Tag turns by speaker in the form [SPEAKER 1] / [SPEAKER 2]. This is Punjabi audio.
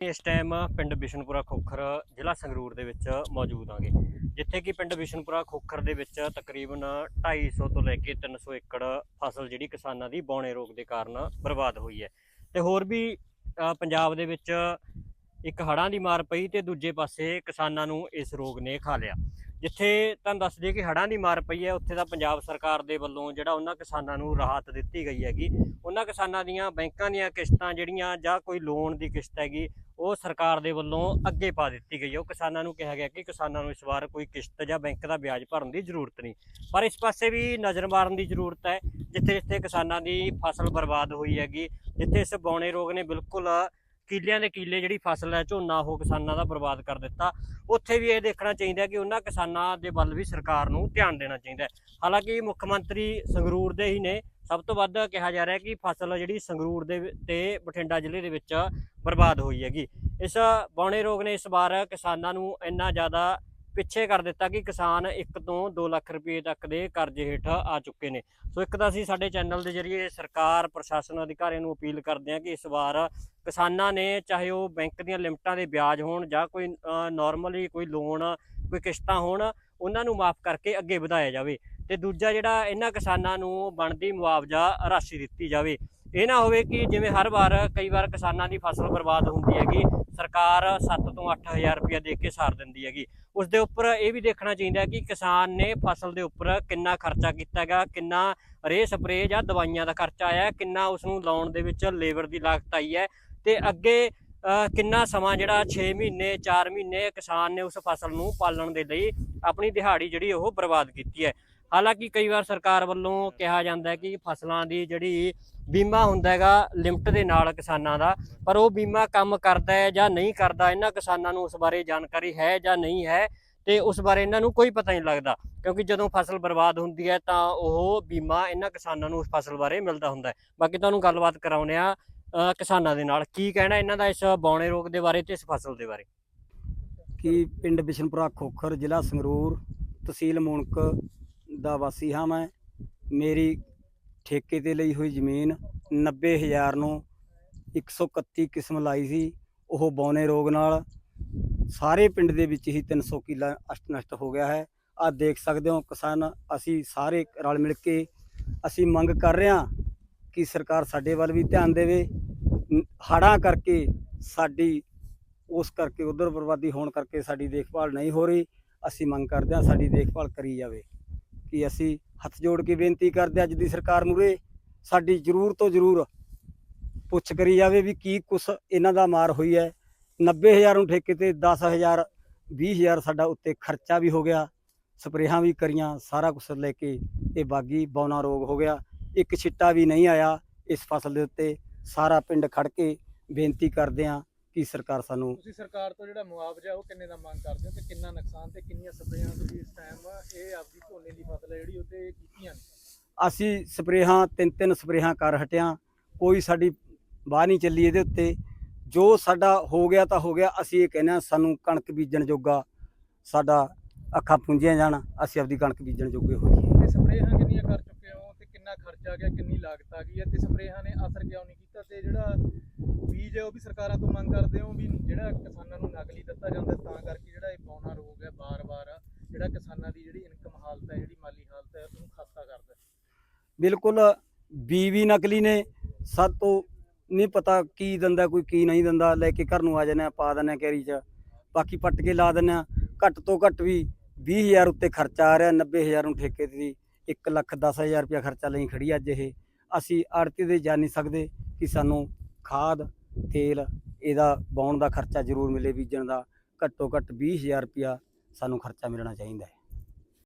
[SPEAKER 1] ਇਸ ਟਾਈਮ ਪਿੰਡ ਬਿਸ਼ਨਪੁਰਾ ਖੋਖਰ ਜ਼ਿਲ੍ਹਾ ਸੰਗਰੂਰ ਦੇ ਵਿੱਚ ਮੌਜੂਦ ਆਂਗੇ ਜਿੱਥੇ ਕਿ ਪਿੰਡ ਬਿਸ਼ਨਪੁਰਾ ਖੋਖਰ ਦੇ ਵਿੱਚ ਤਕਰੀਬਨ 250 ਤੋਂ ਲੈ ਕੇ 300 ਏਕੜ ਫਸਲ ਜਿਹੜੀ ਕਿਸਾਨਾਂ ਦੀ ਬੌਣੇ ਰੋਗ ਦੇ ਕਾਰਨ ਬਰਬਾਦ ਹੋਈ ਹੈ। ਤੇ ਹੋਰ ਵੀ ਪੰਜਾਬ ਦੇ ਵਿੱਚ ਇੱਕ ਹੜ੍ਹਾਂ ਦੀ ਮਾਰ ਪਈ ਤੇ ਦੂਜੇ ਪਾਸੇ ਕਿਸਾਨਾਂ ਨੂੰ ਇਸ ਰੋਗ ਨੇ ਖਾ ਲਿਆ। ਜਿੱਥੇ ਤੁਹਾਨੂੰ ਦੱਸ ਦਈਏ ਕਿ ਹੜ੍ਹਾਂ ਦੀ ਮਾਰ ਪਈ ਹੈ, ਉੱਥੇ ਦਾ ਪੰਜਾਬ ਸਰਕਾਰ ਦੇ ਵੱਲੋਂ ਜਿਹੜਾ ਉਹਨਾਂ ਕਿਸਾਨਾਂ ਨੂੰ ਰਾਹਤ ਦਿੱਤੀ ਗਈ ਹੈਗੀ। ਉਹਨਾਂ ਕਿਸਾਨਾਂ ਦੀਆਂ ਬੈਂਕਾਂ ਦੀਆਂ ਕਿਸ਼ਤਾਂ ਜਿਹੜੀਆਂ ਜਾਂ ਕੋਈ ਲੋਨ ਦੀ ਕਿਸ਼ਤ ਹੈਗੀ ਉਹ ਸਰਕਾਰ ਦੇ ਵੱਲੋਂ ਅੱਗੇ ਪਾ ਦਿੱਤੀ ਗਈ ਹੈ। ਉਹ ਕਿਸਾਨਾਂ ਨੂੰ ਕਿਹਾ ਗਿਆ ਕਿ ਕਿਸਾਨਾਂ ਨੂੰ ਇਸ ਵਾਰ ਕੋਈ ਕਿਸ਼ਤ ਜਾਂ ਬੈਂਕ ਦਾ ਵਿਆਜ ਭਰਨ ਦੀ ਜ਼ਰੂਰਤ ਨਹੀਂ। ਪਰ ਇਸ ਪਾਸੇ ਵੀ ਨਜ਼ਰ ਮਾਰਨ ਦੀ ਜ਼ਰੂਰਤ ਹੈ ਜਿੱਥੇ ਜਿੱਥੇ ਕਿਸਾਨਾਂ ਦੀ ਫਸਲ ਬਰਬਾਦ ਹੋਈ ਹੈਗੀ, ਜਿੱਥੇ ਇਸ ਬੌਣੇ ਰੋਗ ਨੇ ਬਿਲਕੁਲ ਕਿੱਲਿਆਂ ਦੇ ਕਿੱਲੇ ਜਿਹੜੀ ਫਸਲ ਹੈ, ਝੋਨਾ ਉਹ ਕਿਸਾਨਾਂ ਦਾ ਬਰਬਾਦ ਕਰ ਦਿੱਤਾ। ਉੱਥੇ ਵੀ ਇਹ ਦੇਖਣਾ ਚਾਹੀਦਾ ਕਿ ਉਹਨਾਂ ਕਿਸਾਨਾਂ ਦੇ ਵੱਲ ਵੀ ਸਰਕਾਰ ਨੂੰ ਧਿਆਨ ਦੇਣਾ ਚਾਹੀਦਾ ਹਾਲਾਂਕਿ ਮੁੱਖ ਮੰਤਰੀ ਸੰਗਰੂਰ ਦੇ ਹੀ ਨੇ। ਸਭ ਤੋਂ ਵੱਧ ਕਿਹਾ ਜਾ ਰਿਹਾ ਕਿ ਫਸਲ ਜਿਹੜੀ ਸੰਗਰੂਰ ਦੇ ਵਿ- ਤੇ ਬਠਿੰਡਾ ਜ਼ਿਲ੍ਹੇ ਦੇ ਵਿੱਚ ਬਰਬਾਦ ਹੋਈ ਹੈਗੀ। ਇਸ ਬੌਣੇ ਰੋਗ ਨੇ ਇਸ ਵਾਰ ਕਿਸਾਨਾਂ ਨੂੰ ਇੰਨਾ ਜ਼ਿਆਦਾ ਪਿੱਛੇ ਕਰ ਦਿੱਤਾ ਕਿ ਕਿਸਾਨ 1 ਤੋਂ 2 ਲੱਖ ਰੁਪਏ ਤੱਕ ਦੇ ਕਰਜ਼ੇ ਹੇਠ ਆ ਚੁੱਕੇ ਨੇ। ਸੋ ਇੱਕ ਤਾਂ ਅਸੀਂ ਸਾਡੇ ਚੈਨਲ ਦੇ ਜ਼ਰੀਏ ਸਰਕਾਰ, ਪ੍ਰਸ਼ਾਸਨ ਅਧਿਕਾਰੀਆਂ ਨੂੰ ਅਪੀਲ ਕਰਦੇ ਹਾਂ ਕਿ ਇਸ ਵਾਰ ਕਿਸਾਨਾਂ ਨੇ ਚਾਹੇ ਉਹ ਬੈਂਕ ਦੀਆਂ ਲਿਮਟਾਂ ਦੇ ਵਿਆਜ ਹੋਣ ਜਾਂ ਕੋਈ ਨਾਰਮਲੀ ਕੋਈ ਲੋਨ ਕੋਈ ਕਿਸ਼ਤਾਂ ਹੋਣ, ਉਹਨਾਂ ਨੂੰ ਮਾਫ ਕਰਕੇ ਅੱਗੇ ਵਧਾਇਆ ਜਾਵੇ ਤੇ ਦੂਜਾ ਜਿਹੜਾ ਇਹਨਾਂ ਕਿਸਾਨਾਂ ਨੂੰ ਬਣਦੀ ਮੁਆਵਜ਼ਾ ਰਾਸ਼ੀ ਦਿੱਤੀ ਜਾਵੇ। ਇਹ ਨਾ ਹੋਵੇ ਕਿ ਜਿਵੇਂ ਹਰ ਵਾਰ ਕਈ ਵਾਰ ਕਿਸਾਨਾਂ ਦੀ ਫਸਲ ਬਰਬਾਦ ਹੁੰਦੀ ਹੈਗੀ, ਸਰਕਾਰ 7 ਤੋਂ 8000 ਰੁਪਇਆ ਦੇ ਕੇ ਸਾਰ ਦਿੰਦੀ ਹੈਗੀ। ਉਸ ਦੇ ਉੱਪਰ ਇਹ ਵੀ ਦੇਖਣਾ ਚਾਹੀਦਾ ਕਿ ਕਿਸਾਨ ਨੇ ਫਸਲ ਦੇ ਉੱਪਰ ਕਿੰਨਾ ਖਰਚਾ ਕੀਤਾ ਹੈਗਾ, ਕਿੰਨਾ ਰੇ ਸਪਰੇਅ ਜਾਂ ਦਵਾਈਆਂ ਦਾ ਖਰਚਾ ਆਇਆ, ਕਿੰਨਾ ਉਸ ਨੂੰ ਲਾਉਣ ਦੇ ਵਿੱਚ ਲੇਬਰ ਦੀ ਲਾਗਤ ਆਈ ਹੈ ਤੇ ਅੱਗੇ ਕਿੰਨਾ ਸਮਾਂ ਜਿਹੜਾ 6 ਮਹੀਨੇ 4 ਮਹੀਨੇ ਕਿਸਾਨ ਨੇ ਉਸ ਫਸਲ ਨੂੰ ਪਾਲਣ ਦੇ ਲਈ ਆਪਣੀ ਦਿਹਾੜੀ ਜਿਹੜੀ ਉਹ ਬਰਬਾਦ ਕੀਤੀ ਹੈ। ਹਾਲਾਂਕਿ ਕਈ ਵਾਰ ਸਰਕਾਰ ਵੱਲੋਂ ਕਿਹਾ ਜਾਂਦਾ ਹੈ ਕਿ ਫਸਲਾਂ ਦੀ ਜਿਹੜੀ ਬੀਮਾ ਹੁੰਦਾ ਹੈਗਾ, ਲਿਮਟ ਦੇ ਨਾਲ ਕਿਸਾਨਾਂ ਦਾ, ਪਰ ਉਹ ਬੀਮਾ ਕੰਮ ਕਰਦਾ ਹੈ ਜਾਂ ਨਹੀਂ ਕਰਦਾ, ਇਹਨਾਂ ਕਿਸਾਨਾਂ ਨੂੰ ਉਸ ਬਾਰੇ ਜਾਣਕਾਰੀ ਹੈ ਜਾਂ ਨਹੀਂ ਹੈ, ਤੇ ਉਸ ਬਾਰੇ ਇਹਨਾਂ ਨੂੰ ਕੋਈ ਪਤਾ ਨਹੀਂ ਲੱਗਦਾ, ਕਿਉਂਕਿ ਜਦੋਂ ਫਸਲ ਬਰਬਾਦ ਹੁੰਦੀ ਹੈ ਤਾਂ ਉਹ ਬੀਮਾ ਇਹਨਾਂ ਕਿਸਾਨਾਂ ਨੂੰ ਉਸ ਫਸਲ ਬਾਰੇ ਮਿਲਦਾ ਹੁੰਦਾ ਹੈ। ਬਾਕੀ ਤੁਹਾਨੂੰ ਗੱਲਬਾਤ ਕਰਾਉਂਦੇ ਆ ਕਿਸਾਨਾਂ ਦੇ ਨਾਲ, ਕੀ ਕਹਿਣਾ ਇਹਨਾਂ ਦਾ ਇਸ ਬੌਣੇ ਰੋਗ ਦੇ ਬਾਰੇ ਤੇ ਇਸ ਫਸਲ ਦੇ ਬਾਰੇ?
[SPEAKER 2] ਕੀ ਪਿੰਡ ਬਿਸ਼ਨਪੁਰਾ ਖੋਖਰ ਜ਼ਿਲ੍ਹਾ ਸੰਗਰੂਰ, ਤਹਿਸੀਲ ਮੂਣਕ ਦਾ ਵਾਸੀ ਹਾਂ ਮੈਂ। ਮੇਰੀ ਠੇਕੇ ਤੇ ਲਈ ਹੋਈ ਜ਼ਮੀਨ 90000 ਨੂੰ 131 ਕਿਸਮ ਲਾਈ ਸੀ। ਉਹ ਬੌਨੇ ਰੋਗ ਨਾਲ ਸਾਰੇ ਪਿੰਡ ਦੇ ਵਿੱਚ ਹੀ 300 ਕਿੱਲਾ ਅਸ਼ਟ ਨਸ਼ਟ ਹੋ ਗਿਆ ਹੈ। ਆ ਦੇਖ ਸਕਦੇ ਹੋ ਕਿਸਾਨ, ਅਸੀਂ ਸਾਰੇ ਰਲ ਮਿਲ ਕੇ ਅਸੀਂ ਮੰਗ ਕਰ ਰਹੇ ਹਾਂ ਕਿ ਸਰਕਾਰ ਸਾਡੇ ਵੱਲ ਵੀ ਧਿਆਨ ਦੇਵੇ। ਹੜਾਂ ਕਰਕੇ ਸਾਡੀ, ਉਸ ਕਰਕੇ ਉਧਰ ਬਰਬਾਦੀ ਹੋਣ ਕਰਕੇ ਸਾਡੀ ਦੇਖਭਾਲ ਨਹੀਂ ਹੋ ਰਹੀ। ਅਸੀਂ ਮੰਗ ਕਰਦੇ ਹਾਂ ਸਾਡੀ ਦੇਖਭਾਲ ਕਰੀ ਜਾਵੇ। ਕਿ ਅਸੀਂ ਹੱਥ ਜੋੜ ਕੇ ਬੇਨਤੀ ਕਰਦੇ ਅੱਜ ਦੀ ਸਰਕਾਰ ਮੂਰੇ ਸਾਡੀ ਜ਼ਰੂਰ ਤੋਂ ਜ਼ਰੂਰ ਪੁੱਛ ਕਰੀ ਜਾਵੇ ਵੀ ਕੀ ਕੁਛ ਇਹਨਾਂ ਦਾ ਮਾਰ ਹੋਈ ਹੈ। 90000 ਨੂੰ ਠੇਕੇ ਤੇ 10000 20000 ਸਾਡਾ ਉੱਤੇ ਖਰਚਾ ਵੀ ਹੋ ਗਿਆ। ਸਪਰੇਹਾਂ ਵੀ ਕਰੀਆਂ, ਸਾਰਾ ਕੁਝ ਲੈ ਕੇ ਇਹ ਬਾਗੀ ਬੌਨਾ ਰੋਗ ਹੋ ਗਿਆ। ਇੱਕ ਛਿੱਟਾ ਵੀ ਨਹੀਂ ਆਇਆ ਇਸ ਫਸਲ ਦੇ ਉੱਤੇ। ਸਾਰਾ ਪਿੰਡ ਖੜ ਕੇ ਬੇਨਤੀ ਕਰਦੇ ਹਾਂ ਕਿ ਸਰਕਾਰ ਸਾਨੂੰ
[SPEAKER 3] ਤੁਸੀਂ ਸਰਕਾਰ ਤੋਂ ਜਿਹੜਾ ਮੁਆਵਜ਼ਾ ਉਹ ਕਿੰਨੇ ਦਾ ਮੰਗ ਕਰਦੇ ਹੋ ਤੇ ਕਿੰਨਾ ਨੁਕਸਾਨ ਤੇ ਕਿੰਨੀਆਂ ਸਪਰੇਆਂ ਤੁਸੀਂ ਇਸ ਟਾਈਮ ਇਹ ਆਪਦੀ ਝੋਨੇ ਦੀ ਫਸਲ ਹੈ ਜਿਹੜੀ ਉੱਤੇ ਕੀਤੀਆਂ
[SPEAKER 2] ਅਸੀਂ ਸਪਰੇਹਾਂ ਤਿੰਨ ਤਿੰਨ ਸਪਰੇਹਾਂ ਕਰ ਹਟਿਆ। ਕੋਈ ਸਾਡੀ ਬਾਹ ਨਹੀਂ ਚੱਲੀ ਇਹਦੇ ਉੱਤੇ। ਜੋ ਸਾਡਾ ਹੋ ਗਿਆ ਤਾਂ ਹੋ ਗਿਆ। ਅਸੀਂ ਇਹ ਕਹਿੰਦੇ ਹਾਂ ਸਾਨੂੰ ਕਣਕ ਬੀਜਣ ਜੋਗਾ ਸਾਡਾ ਅੱਖਾਂ ਪੁੰਜੀਆਂ ਜਾਣ। ਅਸੀਂ ਆਪਦੀ ਕਣਕ ਬੀਜਣ ਜੋਗੇ ਹੋ ਜਾਈਏ।
[SPEAKER 3] ਸਪਰੇਹਾਂ ਕਿੰਨੀਆਂ ਕਰ ਚੁੱਕੇ ਹੋ ਤੇ ਕਿੰਨਾ ਖਰਚਾ ਆ ਗਿਆ, ਕਿੰਨੀ ਲਾਗਤ ਆ ਗਈ ਹੈ ਤੇ ਸਪਰੇਹਾਂ ਨੇ ਅਸਰ ਕਿਉਂ ਨਹੀਂ ਕੀਤਾ ਤੇ ਜਿਹੜਾ ਬੀਜ ਹੈ ਉਹ ਵੀ ਸਰਕਾਰਾਂ ਤੋਂ ਮੰਗ ਕਰਦੇ ਹੋ ਵੀ ਜਿਹੜਾ ਕਿਸਾਨਾਂ ਨੂੰ ਨਕਲੀ ਦਿੱਤਾ ਜਾਂਦਾ ਤਾਂ ਕਰਕੇ ਜਿਹੜਾ ਇਹ ਪੌਣਾ ਰੋਗ ਹੈ ਬਾਰ-ਬਾਰ, ਜਿਹੜਾ ਕਿਸਾਨਾਂ ਦੀ ਜਿਹੜੀ ਇਨਕਮ ਹਾਲਤ ਹੈ, ਜਿਹੜੀ ਮਾਲੀ ਹਾਲਤ ਹੈ, ਉਹਨੂੰ ਖਸਤਾ ਕਰਦਾ ਹੈ।
[SPEAKER 2] ਬਿਲਕੁਲ ਬੀਵੀ ਨਕਲੀ ਨੇ, ਸਭ ਤੋਂ ਨਹੀਂ ਪਤਾ ਕੀ ਦਿੰਦਾ, ਕੋਈ ਕੀ ਨਹੀਂ ਦਿੰਦਾ, ਲੈ ਕੇ ਘਰ ਨੂੰ ਆ ਜਾਂਦੇ ਆ ਪਾ ਦਿੰਦੇ ਆ ਕੈਰੀ 'ਚ, ਬਾਕੀ ਪੱਟ ਕੇ ਲਾ ਦਿੰਦੇ ਆ ਘੱਟ ਤੋਂ ਘੱਟ ਵੀ 20000 ਉੱਤੇ ਖਰਚਾ ਆ ਰਿਹਾ 90000 ਨੂੰ ਠੇਕੇ ਤੇ 1 ਲੱਖ 10000 ਰੁਪਇਆ ਖਰਚਾ ਲਈ ਖੜੀ ਅੱਜ ਇਹ। ਅਸੀਂ ਆੜਤੀ ਦੇ ਜਾ ਨਹੀਂ ਸਕਦੇ ਕਿ ਸਾਨੂੰ ਖਾਦ, ਤੇਲ ਇਹਦਾ ਬਾਉਣ ਦਾ ਖਰਚਾ ਜ਼ਰੂਰ ਮਿਲੇ, ਬੀਜਣ ਦਾ। ਘੱਟੋ ਘੱਟ 20000 ਰੁਪਇਆ ਸਾਨੂੰ ਖਰਚਾ ਮਿਲਣਾ ਚਾਹੀਦਾ ਹੈ।